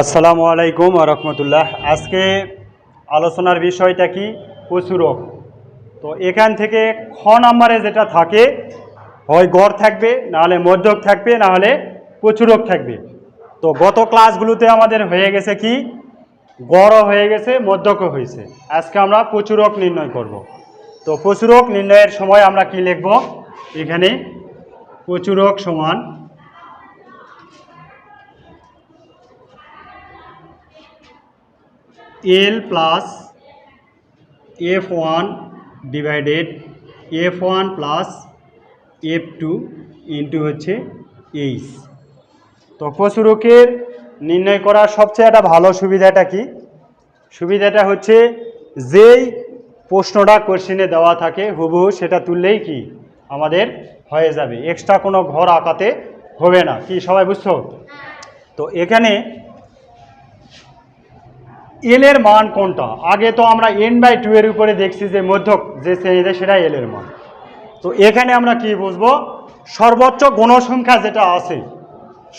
আসসালামু আলাইকুম রহমতুল্লাহ। আজকে আলোচনার বিষয়টা কি? প্রচুরক তো এখান থেকে খ নাম্বারে যেটা থাকে, হয় গড় থাকবে, নাহলে মধ্যক থাকবে, নাহলে প্রচুরক থাকবে। তো গত ক্লাসগুলোতে আমাদের হয়ে গেছে কি? গড়ও হয়ে গেছে, মধ্যকও হয়েছে। আজকে আমরা প্রচুরক নির্ণয় করব। তো প্রচুরক নির্ণয়ের সময় আমরা কি লিখব? এখানে প্রচুরক সমান L plus F one divided F one plus F two into হচ্ছে এইচ তো প্রচুরকের নির্ণয় করার সবচেয়ে একটা ভালো সুবিধাটা কি? সুবিধাটা হচ্ছে যেই প্রশ্নটা কোশ্চেনে দেওয়া থাকে হুবহু সেটা তুললেই কি? আমাদের হয়ে যাবে। এক্সট্রা কোনো ঘর আঁকাতে হবে না। কি সবাই বুঝছ? তো এখানে এল এর মান কোনটা? আগে তো আমরা এন বাই টু এর উপরে দেখছি যে মধ্যক, যে শ্রেণীতে সেটা এল এর মান। তো এখানে আমরা কি বুঝব? সর্বোচ্চ গণসংখ্যা যেটা আছে,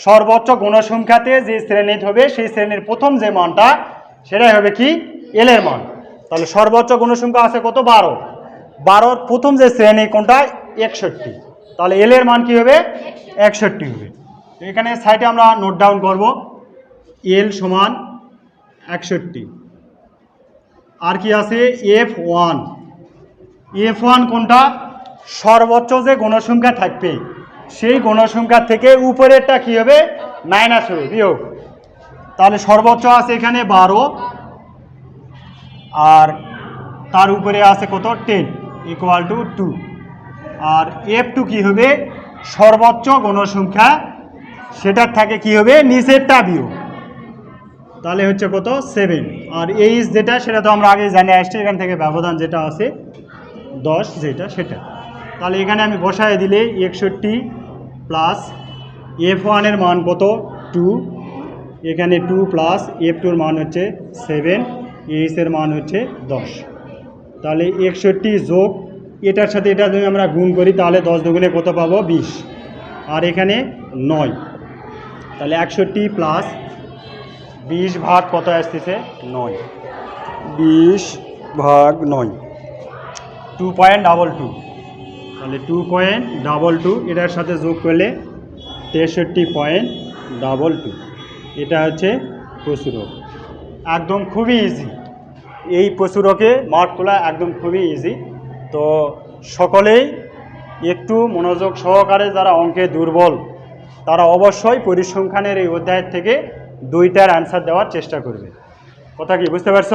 সর্বোচ্চ গণসংখ্যাতে যে শ্রেণি হবে, সেই শ্রেণির প্রথম যে মানটা, সেটাই হবে কি? এল এর মান। তাহলে সর্বোচ্চ গণসংখ্যা আছে কত? বারো। বারোর প্রথম যে শ্রেণি কোনটা? একষট্টি। তাহলে এল এর মান কি হবে? একষট্টি হবে। এখানে সাইডে আমরা নোট ডাউন করব। এল সমান একষট্টি। আর কি আছে? এফ ওয়ান এফ ওয়ান কোনটা? সর্বোচ্চ যে গণসংখ্যা থাকবে, সেই গণসংখ্যা থেকে উপরেরটা কি হবে? মাইনাস হবে, বিয়োগ। তাহলে সর্বোচ্চ আছে এখানে বারো। আর তার উপরে আছে কত? টেন ইকুয়াল টু টু আর এফ টু কী হবে? সর্বোচ্চ গণসংখ্যা, সেটার থাকে কি হবে? নিচেরটা বিয়োগ। তাহলে হচ্ছে কত? সেভেন আর এইচ যেটা, সেটা তো আমরা আগে জানে আসছি, এখান থেকে ব্যবধান যেটা আছে, দশ যেটা, সেটা। তাহলে এখানে আমি বসায় দিলে একষট্টি প্লাস এফ ওয়ানের মান কত? টু এখানে টু প্লাস এফ টুর মান হচ্ছে সেভেন এইচের মান হচ্ছে দশ। তাহলে একষট্টি যোগ, এটার সাথে এটা যদি আমরা গুণ করি, তাহলে দশ দুগুণে কত পাবো? বিশ। আর এখানে নয়। তাহলে একষট্টি প্লাস বিশ ভাগ কত আসতেছে? নয়। বিশ ভাগ নয়। Two point double two. তাহলে টু পয়েন্ট ডাবল টু এটার সাথে যোগ করলে তেষট্টি পয়েন্ট ডাবল টু। এটা হচ্ছে প্রচুরক একদম খুবই ইজি এই প্রচুরকে মার্ক তোলা একদম খুবই ইজি তো সকলেই একটু মনোযোগ সহকারে যারা অঙ্কে দুর্বল তারা অবশ্যই পরিসংখ্যানের এই অধ্যায়ের থেকে দুইটার অ্যান্সার দেওয়ার চেষ্টা করবে। কথা কি বুঝতে পারছ?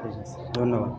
ঠিক আছে ধন্যবাদ।